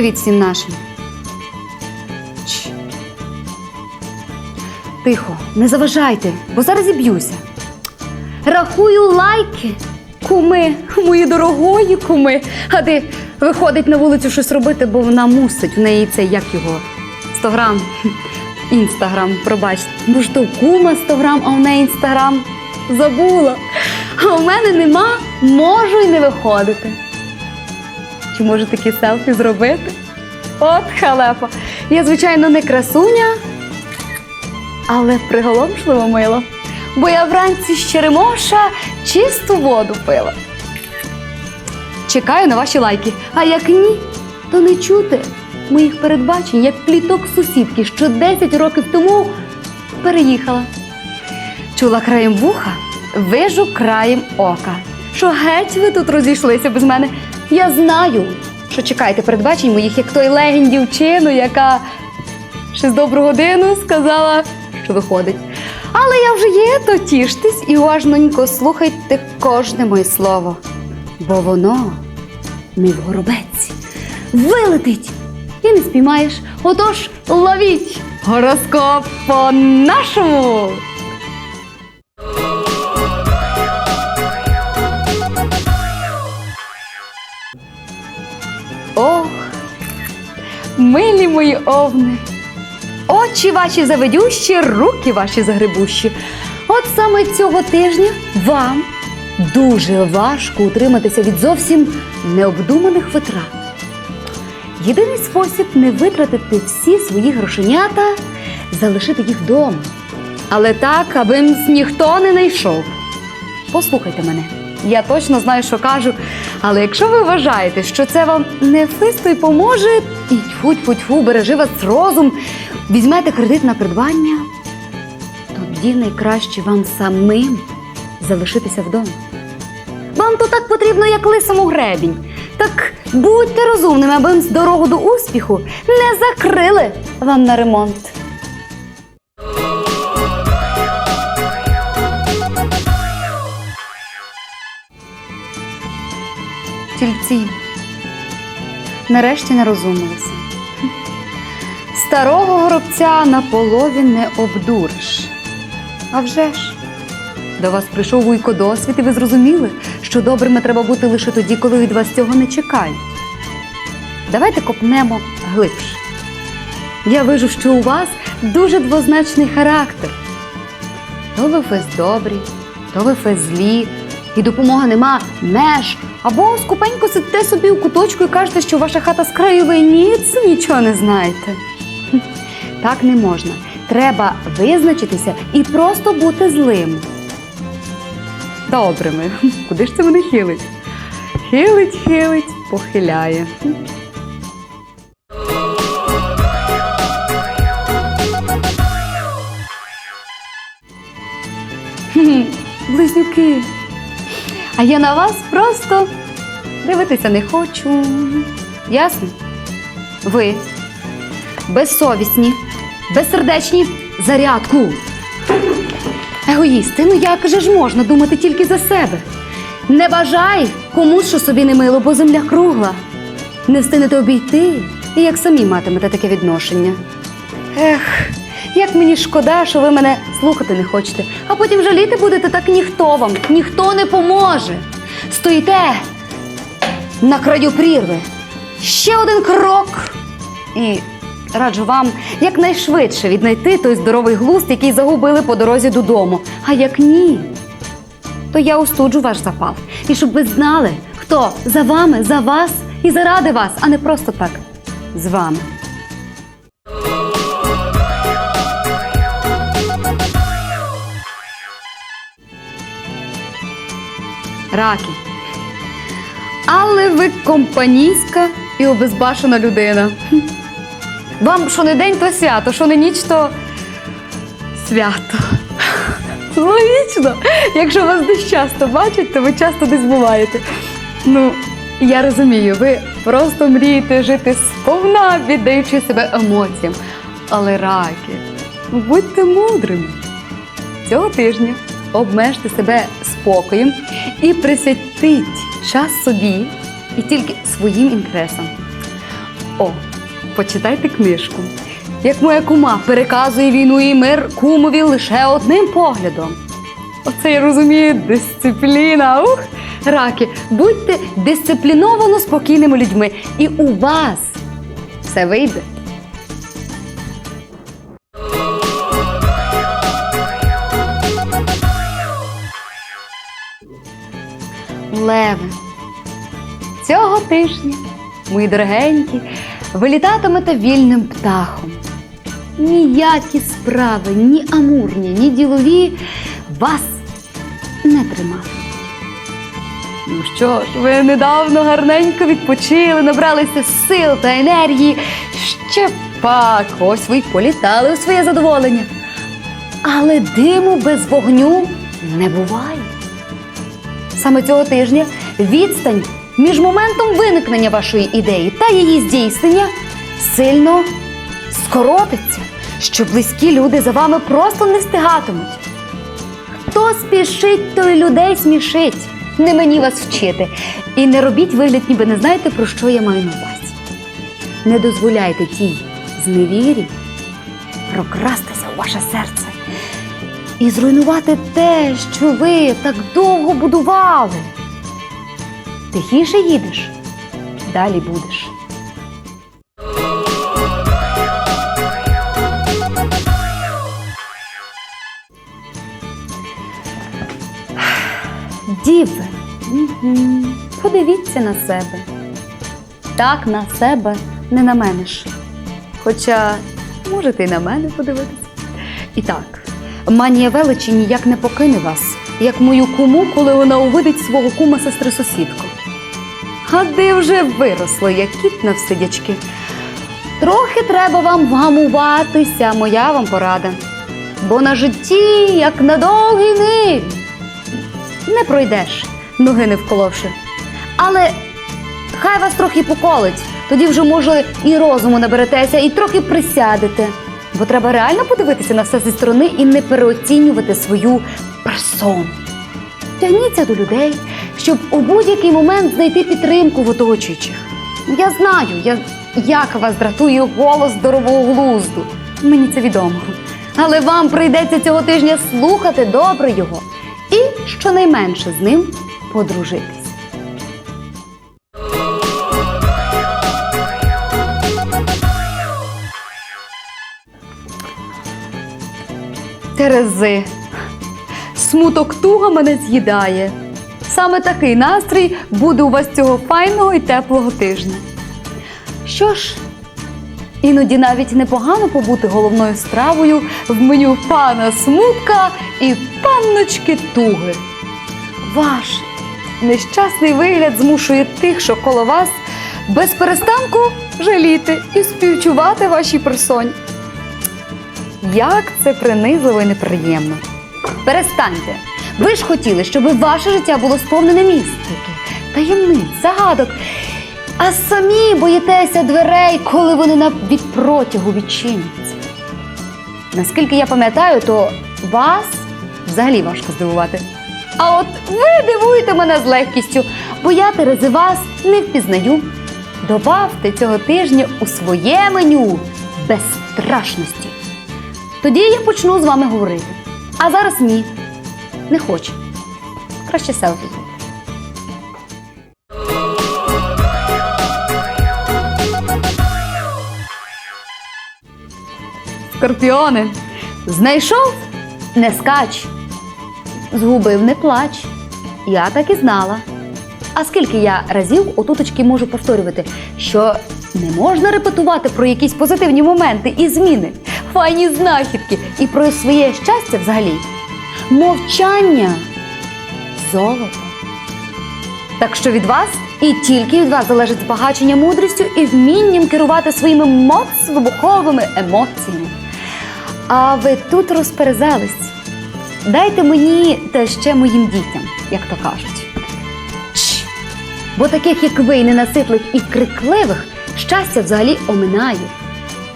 Привіт всім нашим. Чш. Тихо, не заважайте, бо зараз зіб'юся. Рахую лайки. Куми, мої дорогої куми. А ти виходить на вулицю щось робити, бо вона мусить. В неї це як його? 100 грам. Інстаграм, пробачте. Бо ж то кума 100 грам, а в неї інстаграм. Забула. А в мене нема, можу й не виходити. Чи може такі селфі зробити? От халепа. Я, звичайно, не красуня, але приголомшливо мило. Бо я вранці з черемоша чисту воду пила. Чекаю на ваші лайки. А як ні, то не чути моїх передбачень, як пліток сусідки, що 10 років тому переїхала. Чула краєм вуха, вижу краєм ока. Що геть ви тут розійшлися без мене. Я знаю, що чекаєте передбачень моїх, як той легень дівчину, яка ще з добру годину сказала, що виходить. Але я вже є, то тіштесь і уважненько слухайте кожне моє слово, бо воно не горобець. Вилетить і не спіймаєш. Отож, ловіть гороскоп по-нашому. Ох, милі мої овни, очі ваші заведющі, руки ваші загребущі. От саме цього тижня вам дуже важко утриматися від зовсім необдуманих витрат. Єдиний спосіб не витратити всі свої грошенята залишити їх вдома. Але так, аби ніхто не знайшов. Послухайте мене, я точно знаю, що кажу. Але якщо ви вважаєте, що це вам не фисто й поможе, і тьфу-тьфу-тьфу, бережи вас розум, візьмете кредит на придбання, тоді найкраще вам самим залишитися вдома. Вам то так потрібно, як лисому гребінь. Так будьте розумними, аби з дорогу до успіху не закрили вам на ремонт. Тільці нарешті не розумилися. Старого горобця на полові не обдуриш. А вже ж, до вас прийшов вуйко досвід, і ви зрозуміли, що добрими треба бути лише тоді, коли від вас цього не чекають. Давайте копнемо глибше. Я вижу, що у вас дуже двозначний характер. То ви фес добрі, то ви фес злі, і допомога нема меж. Або скупенько сидите собі у куточку і кажете, що ваша хата з краю ви ніц нічого не знаєте. Так не можна. Треба визначитися і просто бути злим. Добрими. Куди ж це мене хилить? Хилить, хилить, похиляє. Близнюки. А я на вас просто дивитися не хочу. Ясно? Ви безсовісні, безсердечні зарядку. Егоїсти, ну як же ж можна думати тільки за себе? Не бажай комусь, що собі не мило, бо земля кругла. Не встигнете обійти, і як самі матимете таке відношення. Ех, як мені шкода, що ви мене слухати не хочете, а потім жаліти будете так ніхто вам, ніхто не поможе. Стоїте на краю прірви. Ще один крок. І раджу вам якнайшвидше віднайти той здоровий глузд, який загубили по дорозі додому. А як ні, то я устуджу ваш запал. І щоб ви знали, хто за вами, за вас і заради вас, а не просто так з вами. Раки. Але ви компанійська і обезбашена людина. Вам що не день, то свято, що не ніч, то свято. Логічно. Якщо вас десь часто бачать, то ви часто десь буваєте. Ну, я розумію, ви просто мрієте жити сповна, віддаючи себе емоціям. Але раки, будьте мудрими. Цього тижня обмежте себе спокоєм і присвятіть час собі і тільки своїм інтересам. О, почитайте книжку. Як моя кума переказує війну і мир кумові лише одним поглядом. Оце я розумію дисципліна. Ух, раки, будьте дисципліновано спокійними людьми, і у вас все вийде. Леви, цього тижня, мої дорогенькі, ви літатимете вільним птахом. Ніякі справи, ні амурні, ні ділові вас не триматимуть. Ну що ж, ви недавно гарненько відпочили, набралися сил та енергії. Ще пак, ось ви політали у своє задоволення. Але диму без вогню не буває. Саме цього тижня відстань між моментом виникнення вашої ідеї та її здійснення сильно скоротиться, що близькі люди за вами просто не встигатимуть. Хто спішить, той людей смішить. Не мені вас вчити. І не робіть вигляд, ніби не знаєте, про що я маю на увазі. Не дозволяйте тій зневірі прокрастися у ваше серце і зруйнувати те, що ви так довго будували. Тихіше їдеш, далі будеш. Діви, подивіться на себе. Так на себе не намениш. Хоча можете й на мене подивитися. І так, манія величі ніяк не покине вас, як мою куму, коли вона увидить свого кума сестри сусідку. А де вже виросло, як кіт на всидячки. Трохи треба вам вгамуватися, моя вам порада. Бо на житті, як на довгій ниві, не пройдеш, ноги не вколовши. Але хай вас трохи поколить, тоді вже, може, і розуму наберетеся, і трохи присядете. Бо треба реально подивитися на все зі сторони і не переоцінювати свою персону. Тягніться до людей, щоб у будь-який момент знайти підтримку в оточуючих. Я знаю, я, як вас дратує голос здорового глузду. Мені це відомо. Але вам прийдеться цього тижня слухати добре його і щонайменше з ним подружитись. Терези. Смуток туга мене з'їдає. Саме такий настрій буде у вас цього файного і теплого тижня. Що ж, іноді навіть непогано побути головною стравою в меню пана смутка і панночки туги. Ваш нещасний вигляд змушує тих, що коло вас, без перестанку жаліти і співчувати вашій персоні. Як це принизливо і неприємно. Перестаньте. Ви ж хотіли, щоб ваше життя було сповнене містики, таємниць, загадок. А самі боїтеся дверей, коли вони на від протягу відчиняться. Наскільки я пам'ятаю, то вас взагалі важко здивувати. А от ви дивуєте мене з легкістю, бо я Терези вас не впізнаю. Добавте цього тижня у своє меню безстрашності. Тоді я почну з вами говорити. А зараз ні. Не хочу. Краще селфі. Скорпіони. Знайшов не скач. Згубив не плач. Я так і знала. А скільки я разів отуточки можу повторювати, що не можна репетувати про якісь позитивні моменти і зміни, файні знахідки і про своє щастя взагалі. Мовчання золото. Так що від вас і тільки від вас залежить збагачення мудрістю і вмінням керувати своїми моц вибуховими емоціями. А ви тут розперезались. Дайте мені та ще моїм дітям, як то кажуть. Чш! Бо таких, як ви, ненаситлих і крикливих, щастя взагалі оминає.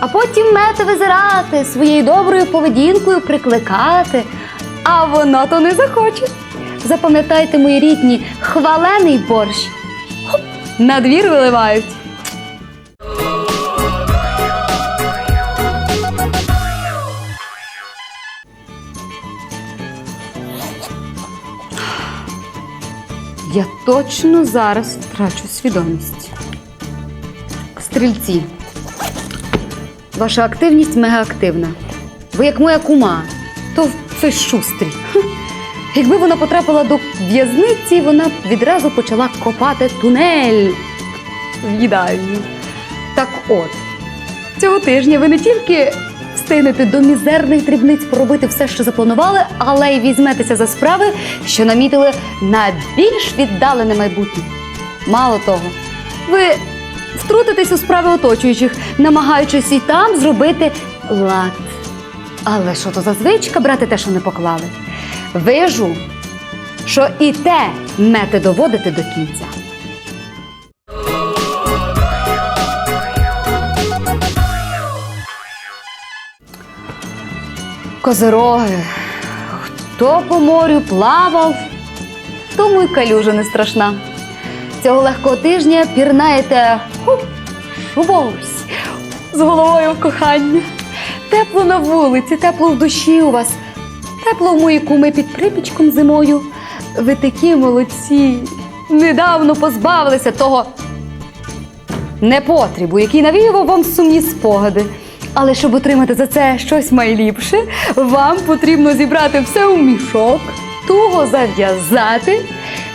А потім мете визирати, своєю доброю поведінкою прикликати, а вона то не захоче. Запам'ятайте, мої рідні, хвалений борщ. Хоп, на двір виливають. Я точно зараз втрачу свідомість. Стрільці. Ваша активність мегаактивна. Ви як моя кума, то ви шустрі. Якби вона потрапила до в'язниці, вона б відразу почала копати тунель в їдальню. Так от, цього тижня ви не тільки встигнете до мізерних дрібниць поробити все, що запланували, але й візьметеся за справи, що намітили на більш віддалене майбутнє. Мало того, ви втрутитесь у справи оточуючих, намагаючись і там зробити лад. Але що то за звичка брати те, що не поклали? Вижу, що і те мете доводити до кінця. Козироги, хто по морю плавав, тому й калюжа не страшна. Цього легкого тижня пірнаєте шубовсь, з головою в кохання. Тепло на вулиці, тепло в душі у вас, тепло в мої куми під припічком зимою. Ви такі молодці. Недавно позбавилися того непотрібу, який навіював вам сумні спогади. Але щоб отримати за це щось найліпше, вам потрібно зібрати все у мішок, туго зав'язати,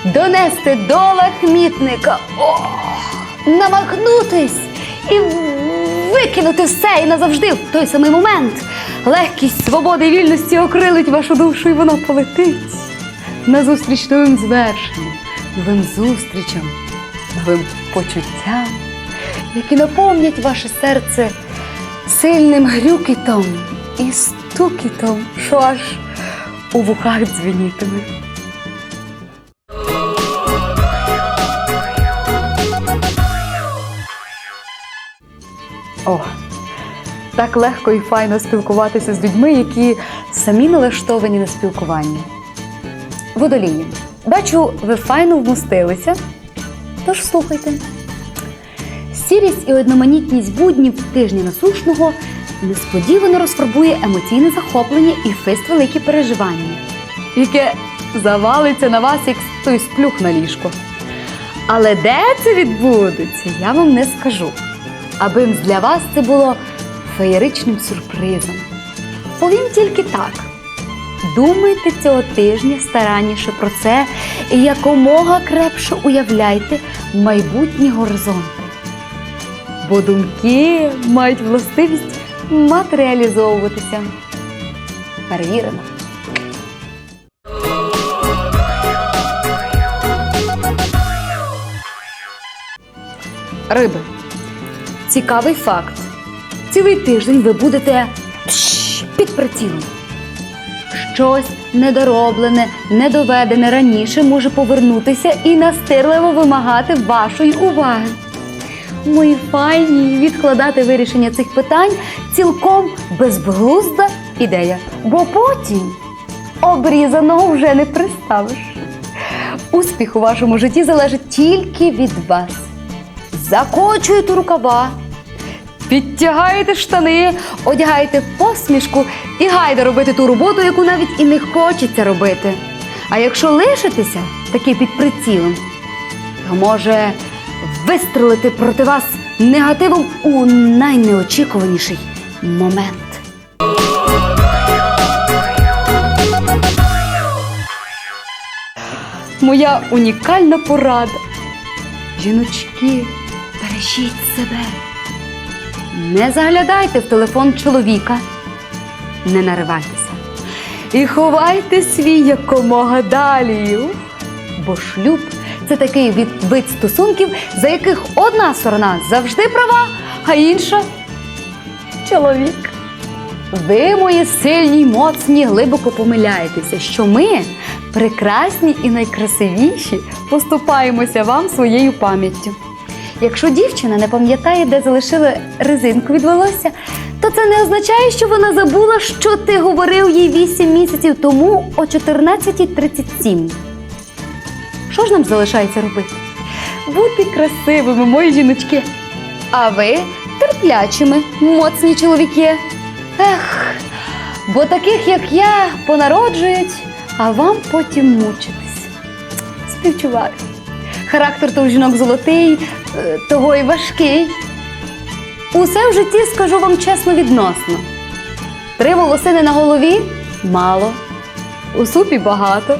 донести до лахмітника, о, намахнутись і викинути все і назавжди в той самий момент. Легкість свободи і вільності окрилить вашу душу, і вона полетить назустріч новим звершенням, новим зустрічам, новим почуттям, які наповнять ваше серце сильним грюкітом і стукітом, що аж у вухах дзвенітиме. О, так легко і файно спілкуватися з людьми, які самі налаштовані на спілкування. Водолії, бачу, ви файно вмостилися, тож слухайте. Сірість і одноманітність буднів тижня насушного несподівано розфарбує емоційне захоплення і фист великі переживання, яке завалиться на вас, як той сплюх на ліжко. Але де це відбудеться, я вам не скажу. Аби для вас це було феєричним сюрпризом. Повім тільки так. Думайте цього тижня старанніше про це і якомога крепше уявляйте майбутні горизонти. Бо думки мають властивість матеріалізовуватися. Перевірено. Риби. Цікавий факт. Цілий тиждень ви будете під прицілом. Щось недороблене, недоведене раніше може повернутися і настирливо вимагати вашої уваги. Мої файні відкладати вирішення цих питань цілком безглузда ідея, бо потім обрізаного вже не приставиш. Успіх у вашому житті залежить тільки від вас. Закочуєте рукава, підтягаєте штани, одягаєте посмішку і гайде робити ту роботу, яку навіть і не хочеться робити. А якщо лишитеся таки під прицілом, то може вистрелити проти вас негативом у найнеочікуваніший момент. Моя унікальна порада. Жіночки, бережіть себе. Не заглядайте в телефон чоловіка, не наривайтеся. І ховайте свій якомога далі. Бо шлюб це такий вид стосунків, за яких одна сторона завжди права, а інша чоловік. Ви, мої сильні й моцні, глибоко помиляєтеся, що ми, прекрасні і найкрасивіші, поступаємося вам своєю пам'яттю. Якщо дівчина не пам'ятає, де залишили резинку від волосся, то це не означає, що вона забула, що ти говорив їй 8 місяців тому о 14.37. Що ж нам залишається робити? Бути красивими, мої жіночки. А ви терплячими, моцні чоловіки. Ех, бо таких, як я, понароджують, а вам потім мучитись. Співчуваю. Характер то у жінок золотий, е, того й важкий. Усе в житті скажу вам чесно відносно. Три волосини на голові мало, у супі багато.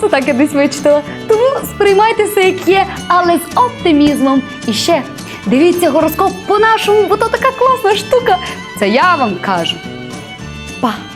Це так я десь вичитала. Тому сприймайте все, як є, але з оптимізмом. І ще дивіться гороскоп по-нашому, бо то така класна штука. Це я вам кажу. Па!